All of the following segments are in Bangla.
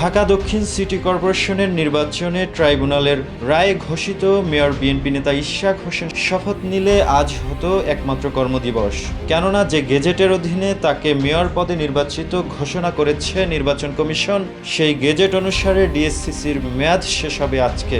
ঢাকা দক্ষিণ সিটি কর্পোরেশনের নির্বাচনে ট্রাইব্যুনালের রায়ে ঘোষিত, মেয়র বিএনপি নেতা ইশাক হোসেন শপথ নিলে আজ হতো একমাত্র কর্মদিবস। কেননা যে গেজেটের অধীনে তাকে মেয়র পদে নির্বাচিত ঘোষণা করেছে নির্বাচন কমিশন, সেই গেজেট অনুসারে ডিএসসিসির মেয়াদ শেষ হবে আজকে।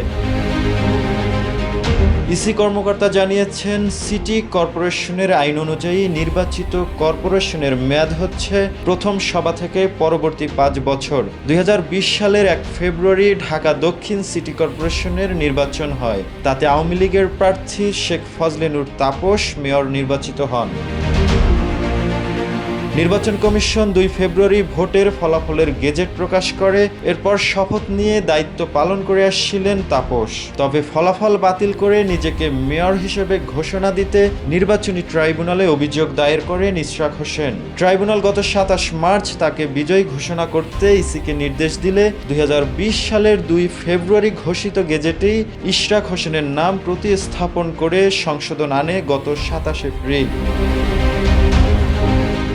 ইসি কর্মকর্তা জানিয়েছেন, সিটি কর্পোরেশনের আইন অনুযায়ী নির্বাচিত কর্পোরেশনের মেয়াদ হচ্ছে প্রথম সভা থেকে পরবর্তী পাঁচ বছর। দুই হাজার বিশ সালের এক ফেব্রুয়ারি ঢাকা দক্ষিণ সিটি কর্পোরেশনের নির্বাচন হয়। তাতে আওয়ামী লীগের প্রার্থী শেখ ফজলেনুর তাপস মেয়র নির্বাচিত হন। নির্বাচন কমিশন দুই ফেব্রুয়ারি ভোটের ফলাফলের গেজেট প্রকাশ করে, এরপর শপথ নিয়ে দায়িত্ব পালন করে আসছিলেন তাপস। তবে ফলাফল বাতিল করে নিজেকে মেয়র হিসেবে ঘোষণা দিতে নির্বাচনী ট্রাইব্যুনালে অভিযোগ দায়ের করেন ইশরাক হোসেন। ট্রাইব্যুনাল গত সাতাশ মার্চ তাকে বিজয়ী ঘোষণা করতে ইসিকে নির্দেশ দিলে, দুই হাজার বিশ সালের দুই ফেব্রুয়ারি ঘোষিত গেজেটেই ইশরাক হোসেনের নাম প্রতিস্থাপন করে সংশোধন আনে গত সাতাশ এপ্রিল।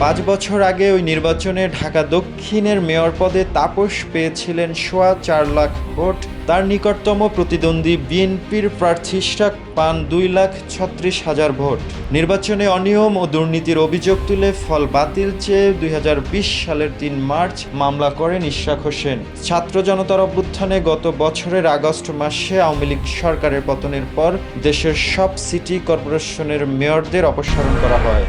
পাঁচ বছর আগে ওই নির্বাচনে ঢাকা দক্ষিণের মেয়র পদে তাপস পেয়েছিলেন সোয়া চার লাখ ভোট। তার নিকটতম প্রতিদ্বন্দ্বী বিএনপির প্রার্থী ইশরাক পান দুই লাখ ছত্রিশ হাজার ভোট। নির্বাচনে অনিয়ম ও দুর্নীতির অভিযোগ তুলে ফল বাতিল চেয়ে দুই হাজার বিশ সালের তিন মার্চ মামলা করেন ইশরাক হোসেন। ছাত্র জনতার অভ্যুত্থানে গত বছরের আগস্ট মাসে আওয়ামী লীগ সরকারের পতনের পর দেশের সব সিটি কর্পোরেশনের মেয়রদের অপসারণ করা হয়।